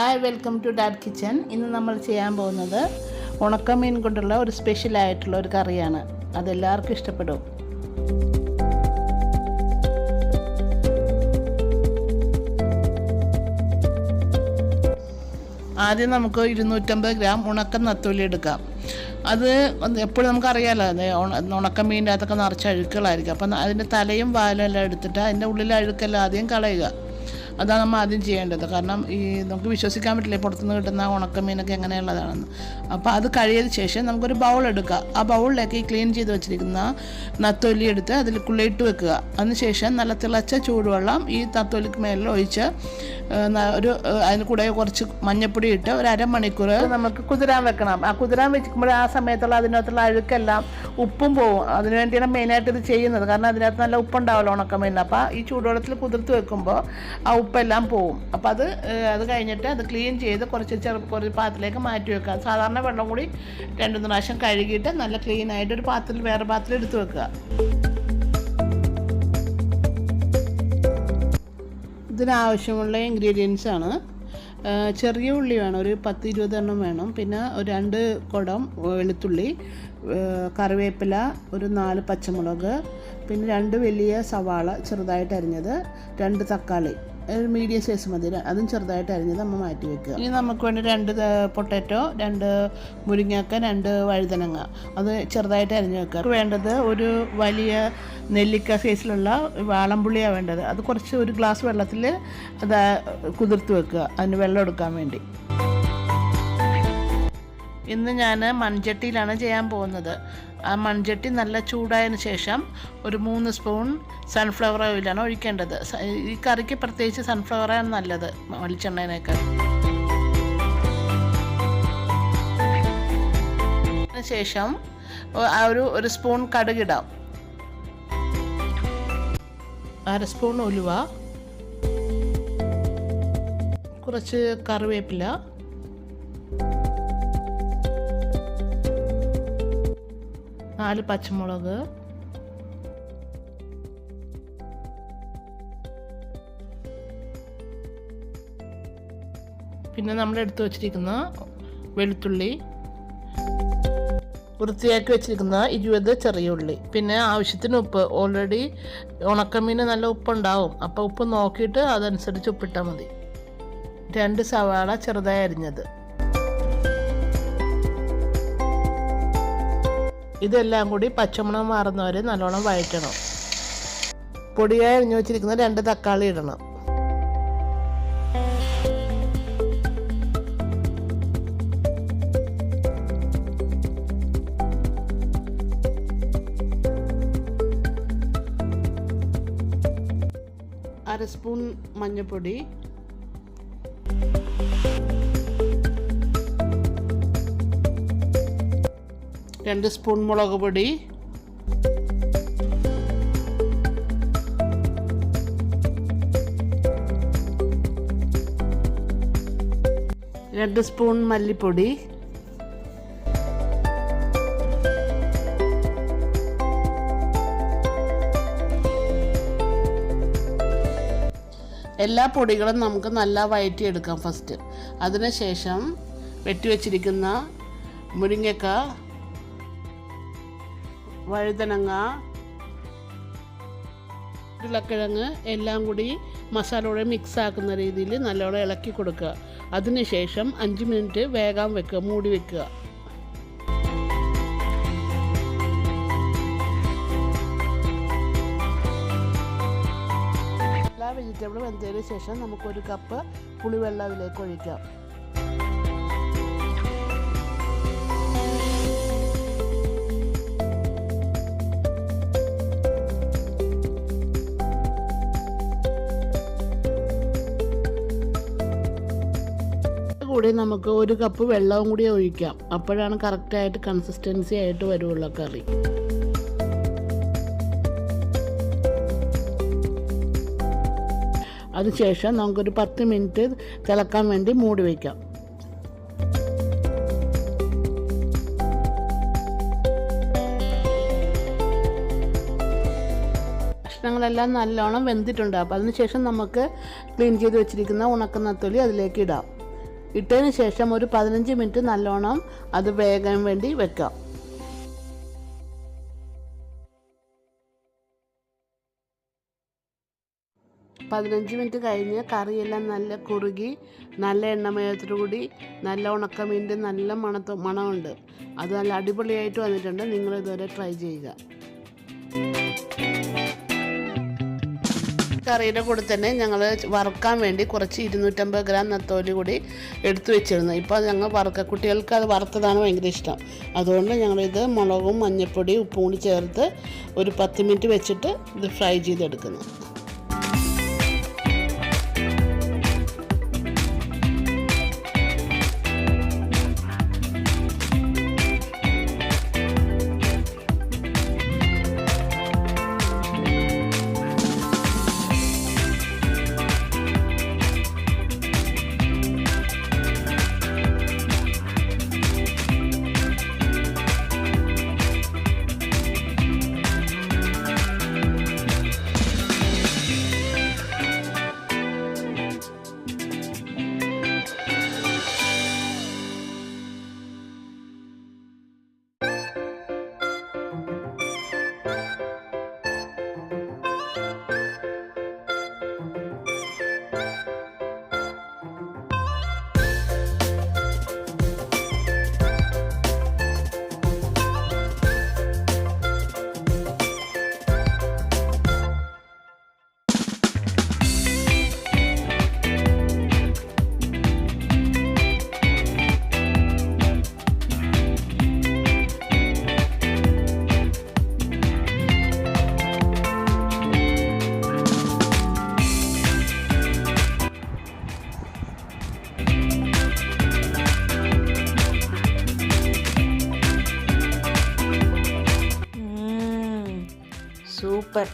Hi welcome to dad kitchen ഇന്ന് നമ്മൾ ചെയ്യാൻ പോകുന്നത് ഉണക്കമീൻ കൊണ്ടുള്ള ഒരു സ്പെഷ്യൽ ആയിട്ടുള്ള ഒരു കറിയാണ്. അതെല്ലാവർക്കും ഇഷ്ടപ്പെടും. ആദ്യം നമുക്ക് ഇരുന്നൂറ്റമ്പത് ഗ്രാം ഉണക്ക നത്തോലി എടുക്കാം. അത് എപ്പോഴും ഉണ- ഉണക്കമീന്റെ അകത്തൊക്കെ നിറച്ച് അഴുക്കുകളായിരിക്കും. അപ്പം അതിന്റെ തലയും വാലും എല്ലാം എടുത്തിട്ട് അതിന്റെ ഉള്ളിലെ അഴുക്കെല്ലാം ആദ്യം കളയുക. അതാണ് നമ്മൾ ആദ്യം ചെയ്യേണ്ടത്. കാരണം ഈ നമുക്ക് വിശ്വസിക്കാൻ പറ്റില്ല പുറത്തുനിന്ന് കിട്ടുന്ന ഉണക്കമീനൊക്കെ എങ്ങനെയുള്ളതാണെന്ന്. അപ്പോൾ അത് കഴിയതിന് ശേഷം നമുക്കൊരു ബൗൾ എടുക്കുക ആ ബൗളിലേക്ക് ഈ ക്ലീൻ ചെയ്ത് വെച്ചിരിക്കുന്ന നത്തൊലി എടുത്ത് അതിൽ കുള്ളിയിട്ട് വെക്കുക. അതിനുശേഷം നല്ല തിളച്ച ചൂടുവെള്ളം ഈ നത്തൊലിക്ക് മേലിൽ ഒഴിച്ച് ഒരു അതിന് കൂടെ കുറച്ച് മഞ്ഞപ്പൊടി ഇട്ട് ഒരു അരമണിക്കൂർ നമുക്ക് കുതിരാൻ വെക്കണം. ആ കുതിരാൻ വെക്കുമ്പോൾ ആ സമയത്തുള്ള അതിനകത്തുള്ള അഴുക്കെല്ലാം ഉപ്പും പോവും. അതിന് വേണ്ടിയാണ് മെയിനായിട്ട് ഇത് ചെയ്യുന്നത്. കാരണം അതിനകത്ത് നല്ല ഉപ്പുണ്ടാവുമല്ലോ ഉണക്കമീനിന് അപ്പോൾ ഈ ചൂടുവെള്ളത്തിൽ കുതിർത്ത് വെക്കുമ്പോൾ ആ ഉപ്പെല്ലാം പോവും. അപ്പോൾ അത് അത് കഴിഞ്ഞിട്ട് അത് ക്ലീൻ ചെയ്ത് കുറച്ച് ചെറു കുറച്ച് പാത്രത്തിലേക്ക് മാറ്റി വെക്കുക. സാധാരണ വെള്ളം കൂടി രണ്ട് പ്രാവശ്യം കഴുകിയിട്ട് നല്ല ക്ലീൻ ആയിട്ട് ഒരു പാത്രത്തിൽ വേറെ പാത്രത്തിൽ എടുത്ത് വെക്കുക. ഇതിനാവശ്യമുള്ള ഇൻഗ്രീഡിയൻസ് ആണ്. ചെറിയ ഉള്ളി വേണം ഒരു പത്ത് ഇരുപതെണ്ണം വേണം. പിന്നെ ഒരു രണ്ട് കുടം വെളുത്തുള്ളി കറിവേപ്പില ഒരു നാല് പച്ചമുളക് പിന്നെ രണ്ട് വലിയ സവാള ചെറുതായിട്ട് അരിഞ്ഞത് രണ്ട് തക്കാളി. മീഡിയം സൈസ് മതി അതും ചെറുതായിട്ട് അരിഞ്ഞത് നമ്മൾ മാറ്റി വെക്കുക. ഇനി നമുക്ക് വേണ്ടി രണ്ട് പൊട്ടാറ്റോ രണ്ട് മുരിങ്ങക്ക രണ്ട് വഴുതനങ്ങ. അത് ചെറുതായിട്ട് അരിഞ്ഞ് വെക്കുക. വേണ്ടത് ഒരു വലിയ നെല്ലിക്ക സൈസിലുള്ള വാളംപുള്ളിയാണ് വേണ്ടത്. അത് കുറച്ച് ഒരു ഗ്ലാസ് വെള്ളത്തിൽ അത് കുതിർത്ത് വെക്കുക. അതിന് വെള്ളം എടുക്കാൻ വേണ്ടി. ഇന്ന് ഞാൻ മൺചട്ടിയിലാണ് ചെയ്യാൻ പോകുന്നത്. ആ മൺചട്ടി നല്ല ചൂടായതിനു ശേഷം ഒരു മൂന്ന് സ്പൂൺ സൺഫ്ലവർ ഓയിലാണ് ഒഴിക്കേണ്ടത്. ഈ കറിക്ക് പ്രത്യേകിച്ച് സൺഫ്ലവറാണ് നല്ലത് വെളിച്ചെണ്ണേനേക്കാൾ. ശേഷം ഒരു ഒരു സ്പൂൺ കടുകിടാം അര സ്പൂൺ ഉലുവ. കുറച്ച് കറിവേപ്പില. നാല് പച്ചമുളക്. പിന്നെ നമ്മൾ എടുത്തു വച്ചിരിക്കുന്ന വെളുത്തുള്ളി. വൃത്തിയാക്കി വെച്ചിരിക്കുന്ന ഇരുപത് ചെറിയ ഉള്ളി. പിന്നെ ആവശ്യത്തിന് ഉപ്പ്. ഓൾറെഡി ഉണക്കമീൻ നല്ല ഉപ്പുണ്ടാവും. അപ്പോൾ ഉപ്പ് നോക്കിയിട്ട് അതനുസരിച്ച് ഉപ്പിട്ടാൽ മതി. രണ്ട് സവാള ചെറുതായി അരിഞ്ഞത്. ഇതെല്ലാം കൂടി പച്ചമണം മാറുന്നവരെ നല്ലോണം വഴറ്റണം. പൊടിയായി അരിഞ്ഞു വെച്ചിരിക്കുന്ന രണ്ട് തക്കാളി ഇടണം. അര സ്പൂൺ മഞ്ഞൾപ്പൊടി രണ്ട് സ്പൂൺ മുളക് പൊടി. രണ്ട് സ്പൂൺ മല്ലിപ്പൊടി. എല്ലാ പൊടികളും നമുക്ക് നല്ല വയറ്റിയെടുക്കാം ഫസ്റ്റ്. അതിനുശേഷം വെട്ടിവെച്ചിരിക്കുന്ന മുരിങ്ങക്ക വഴുതനങ്ങ ഉരുളക്കിഴങ്ങ് എല്ലാം കൂടി മസാലയോടെ മിക്സ് ആക്കുന്ന രീതിയിൽ നല്ലോണം ഇളക്കി കൊടുക്കുക. അതിനുശേഷം അഞ്ച് മിനിറ്റ് വേഗം വെക്കുക മൂടി വെക്കുക. എല്ലാ വെജിറ്റബിളും വെന്തതിന് ശേഷം നമുക്കൊരു കപ്പ് പുളിവെള്ളം അതിലേക്ക് ഒഴിക്കാം. കൂടി നമുക്ക് ഒരു കപ്പ് വെള്ളവും കൂടി ഒഴിക്കാം. അപ്പോഴാണ് കറക്റ്റായിട്ട് കൺസിസ്റ്റൻസി ആയിട്ട് വരുള്ളൂ കറി. അതിനുശേഷം നമുക്കൊരു പത്ത് മിനിറ്റ് തിളക്കാൻ വേണ്ടി മൂടി വയ്ക്കാം കഷ്ണങ്ങളെല്ലാം നല്ലോണം വെന്തിട്ടുണ്ട്. അപ്പോൾ അതിനുശേഷം നമുക്ക് ക്ലീൻ ചെയ്ത് വെച്ചിരിക്കുന്ന ഉണക്ക നത്തൊലി അതിലേക്ക് ഇടാം. ഇട്ടതിന് ശേഷം ഒരു പതിനഞ്ച് മിനിറ്റ് നല്ലോണം അത് വേകാൻ വേണ്ടി വെക്കാം പതിനഞ്ച് മിനിറ്റ് കഴിഞ്ഞ് കറിയെല്ലാം നല്ല കുറുകി നല്ല എണ്ണമയത്തോടു കൂടി നല്ല ഉണക്കമീന്റെ നല്ല മണത്ത് മണമുണ്ട്. അത് നല്ല അടിപൊളിയായിട്ട് വന്നിട്ടുണ്ട്. നിങ്ങളിതുവരെ ട്രൈ ചെയ്യുക. കറിയുടെ കൂടെ തന്നെ ഞങ്ങൾ വറുക്കാൻ വേണ്ടി കുറച്ച് ഇരുന്നൂറ്റമ്പത് ഗ്രാം നത്തോലി കൂടി എടുത്തു വെച്ചിരുന്നു. ഇപ്പോൾ ഞങ്ങൾ വറുക്ക കുട്ടികൾക്ക് അത് വറുത്തതാണ് ഭയങ്കര ഇഷ്ടം. അതുകൊണ്ട് ഞങ്ങളിത് മുളകും മഞ്ഞൾപ്പൊടി ഉപ്പും കൂടി ചേർത്ത് ഒരു പത്ത് മിനിറ്റ് വെച്ചിട്ട് ഇത് ഫ്രൈ ചെയ്തെടുക്കുന്നു. சூப்பர்